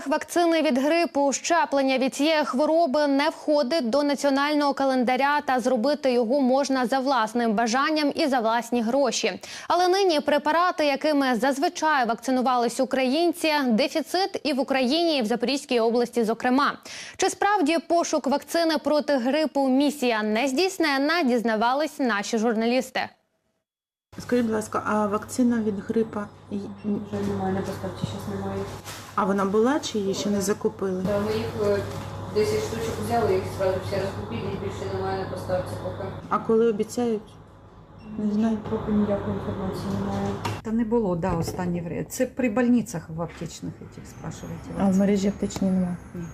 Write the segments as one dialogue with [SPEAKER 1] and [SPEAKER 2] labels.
[SPEAKER 1] потребах вакцини від грипу, щеплення від цієї хвороби не входить до національного календаря, та зробити його можна за власним бажанням і за власні гроші. Але нині препарати, якими зазвичай вакцинувались українці, дефіцит і в Україні, і в Запорізькій області, зокрема. Чи справді пошук вакцини проти грипу місія не здійснена, дізнавались наші журналісти.
[SPEAKER 2] Скажіть, будь ласка, а вакцина від грипа,
[SPEAKER 3] Вже немає на поставці, зараз немає.
[SPEAKER 2] А вона була чи її ще не закупили?
[SPEAKER 3] Да, ми їх е, 10 штучок взяли, їх одразу всі розкупили і більше немає на поставці поки.
[SPEAKER 2] А коли обіцяють? Не знаю.
[SPEAKER 3] Поки ніякої інформації немає.
[SPEAKER 4] Та не було, да, останнє время. Це при больницях в аптечних этих спрашиваете.
[SPEAKER 2] А в мережі аптечні немає.
[SPEAKER 4] Ні.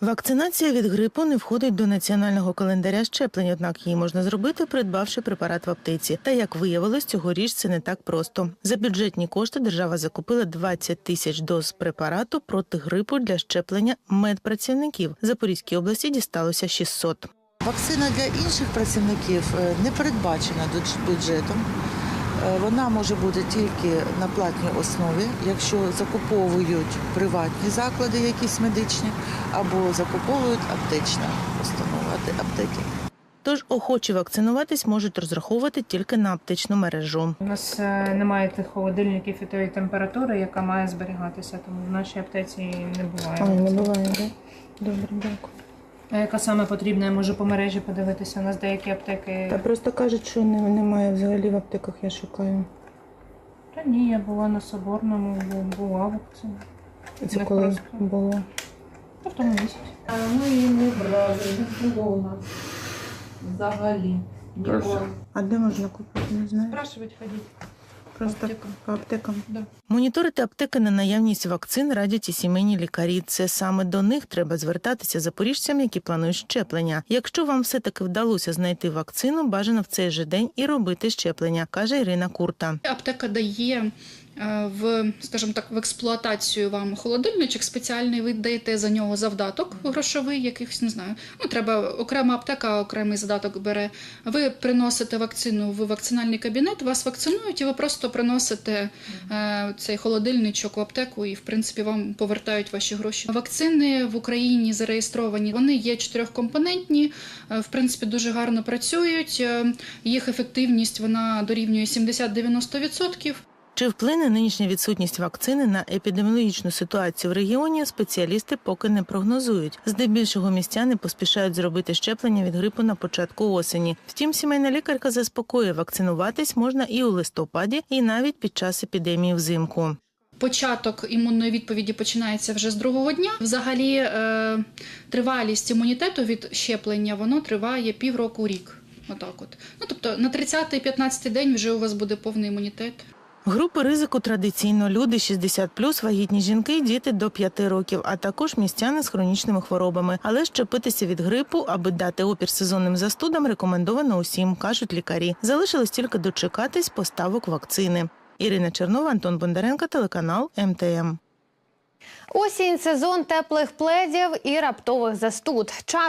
[SPEAKER 5] Вакцинація від грипу не входить до національного календаря щеплень, однак її можна зробити, придбавши препарат в аптеці. Та як виявилось, цьогоріч це не так просто. За бюджетні кошти держава закупила 20 тисяч доз препарату проти грипу для щеплення медпрацівників. Запорізькій області дісталося 600.
[SPEAKER 6] Вакцина для інших працівників е, не передбачена бюджетом. Е, Вона може бути тільки на платній основі, якщо закуповують приватні заклади, якісь медичні, або закуповують аптечна установа, аптеки.
[SPEAKER 5] Тож охочі вакцинуватись можуть розраховувати тільки на аптечну мережу.
[SPEAKER 7] У нас е, немає тих холодильників і тої температури, яка має зберігатися, тому в нашій аптеці не буває.
[SPEAKER 2] А, не буває, так? Добре, дякую.
[SPEAKER 7] А яка саме потрібна, я можу по мережі подивитися. У нас деякі аптеки.
[SPEAKER 2] Та просто кажуть, що не- немає взагалі в аптеках, я шукаю.
[SPEAKER 7] Та ні, я була на соборному, бу- була вакцина.
[SPEAKER 2] Це
[SPEAKER 7] Не
[SPEAKER 2] коли
[SPEAKER 7] просто.
[SPEAKER 2] було.
[SPEAKER 7] Та в тому місяці.
[SPEAKER 3] Ми її не брали, не було у нас. Взагалі. Ніколи.
[SPEAKER 2] А де можна купити? Не знаю.
[SPEAKER 7] Спрашивать ходіть.
[SPEAKER 2] Просто
[SPEAKER 7] аптекам.
[SPEAKER 2] по аптекам.
[SPEAKER 5] Моніторити аптеки на наявність вакцин радять і сімейні лікарі. Це саме до них треба звертатися запоріжцям, які планують щеплення. Якщо вам все таки вдалося знайти вакцину, бажано в цей же день і робити щеплення, каже Ірина Курта.
[SPEAKER 8] Аптека дає в, скажімо так, в експлуатацію вам холодильничок спеціальний, ви даєте за нього завдаток грошовий, якихось не знаю. Ну треба окрема аптека, окремий задаток бере. Ви приносите вакцину в вакцинальний кабінет, вас вакцинують, і ви просто приносите е, цей холодильничок в аптеку, і в принципі вам повертають ваші гроші. Вакцини в Україні зареєстровані. Вони є чотирьохкомпонентні, е, в принципі, дуже гарно працюють. Е, Їх ефективність вона дорівнює 70-90%.
[SPEAKER 5] Чи вплине нинішня відсутність вакцини на епідеміологічну ситуацію в регіоні? Спеціалісти поки не прогнозують. Здебільшого містяни поспішають зробити щеплення від грипу на початку осені. Втім, сімейна лікарка заспокоює, вакцинуватись можна і у листопаді, і навіть під час епідемії взимку.
[SPEAKER 8] Початок імунної відповіді починається вже з другого дня. Взагалі, е, тривалість імунітету від щеплення воно триває півроку рік. Отак, от ну тобто на 30-15 день вже у вас буде повний імунітет.
[SPEAKER 5] Групи ризику традиційно люди 60+, вагітні жінки діти до 5 років, а також містяни з хронічними хворобами. Але щепитися від грипу, аби дати опір сезонним застудам, рекомендовано усім, кажуть лікарі. Залишилось тільки дочекатись поставок вакцини. Ірина Чернова, Антон Бондаренко, телеканал МТМ.
[SPEAKER 1] Осінь сезон теплих пледів і раптових застуд. Час